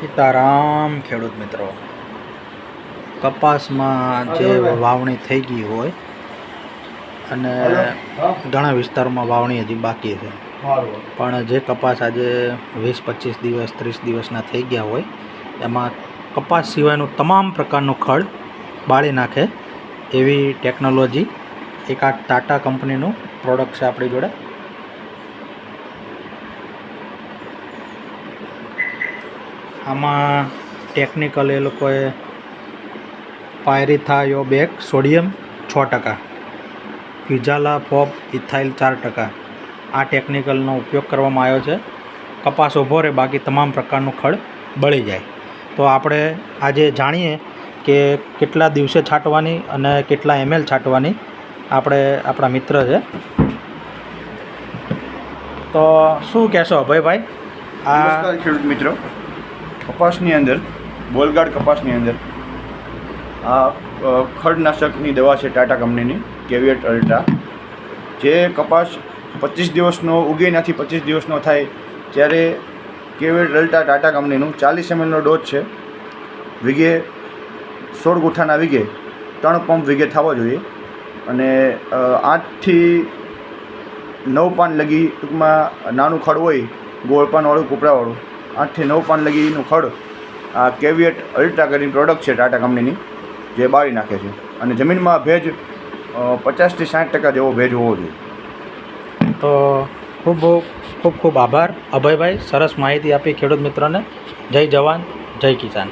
સીતારામ ખેડૂત મિત્રો. કપાસમાં જે વાવણી થઈ ગઈ હોય અને ઘણા વિસ્તારોમાં વાવણી હજી બાકી છે. પણ જે કપાસ આજે વીસ પચીસ દિવસ ત્રીસ દિવસના થઈ ગયા હોય એમાં કપાસ સિવાયનું તમામ પ્રકારનું ખડ બાળી નાખે એવી ટેકનોલોજી એક આ ટાટા કંપનીનું પ્રોડક્ટ છે આપણી જોડે. આમાં ટેકનિકલ એ લોકોએ પાયરીથાયો બેગ સોડિયમ છ ટકા. ક્વિઝાલા ફોબ ઇથાઇલ ચાર ટકા. આ ટેકનિકલનો ઉપયોગ કરવામાં આવ્યો છે. કપાસ ઊભો રહે, બાકી તમામ પ્રકારનું ખડ બળી જાય. તો આપણે આજે જાણીએ કે કેટલા દિવસે છાંટવાની અને કેટલા એમએલ છાંટવાની આપણે આપણા મિત્ર છે. તો શું કહેશો અભયભાઈ? આ મિત્રો. કપાસની અંદર, બોલગાડ કપાસની અંદર, આ ખડનાશકની દવા છે ટાટા કંપનીની, કેવિયટ અલ્ટ્રા. જે કપાસ પચીસ દિવસનો, ઉગે નથી પચીસ દિવસનો થાય, ત્યારે કેવિયટ અલ્ટ્રા ટાટા કંપનીનું ચાલીસ એમએલનો ડોઝ છે. વીઘે સોળ ગુઠાના વીઘે, ત્રણ પંપ વીઘે થવા જોઈએ. અને આઠથી નવ પાન લગી ટૂંકમાં નાનું ખડ હોય, ગોળ પાનવાળું કૂપડાવાળું આઠથી નવ પાન લગીનું ખડ. આ કેવિયટ અલ્ટ્રા કરીને પ્રોડક્ટ છે ટાટા કંપનીની, જે બાળી નાખે છે. અને જમીનમાં ભેજ પચાસથી સાઠ ટકા જેવો ભેજ હોવો જોઈએ. તો ખૂબ ખૂબ ખૂબ આભાર. અભયભાઈ, સરસ માહિતી આપી ખેડૂત મિત્રોને. જય જવાન, જય કિસાન.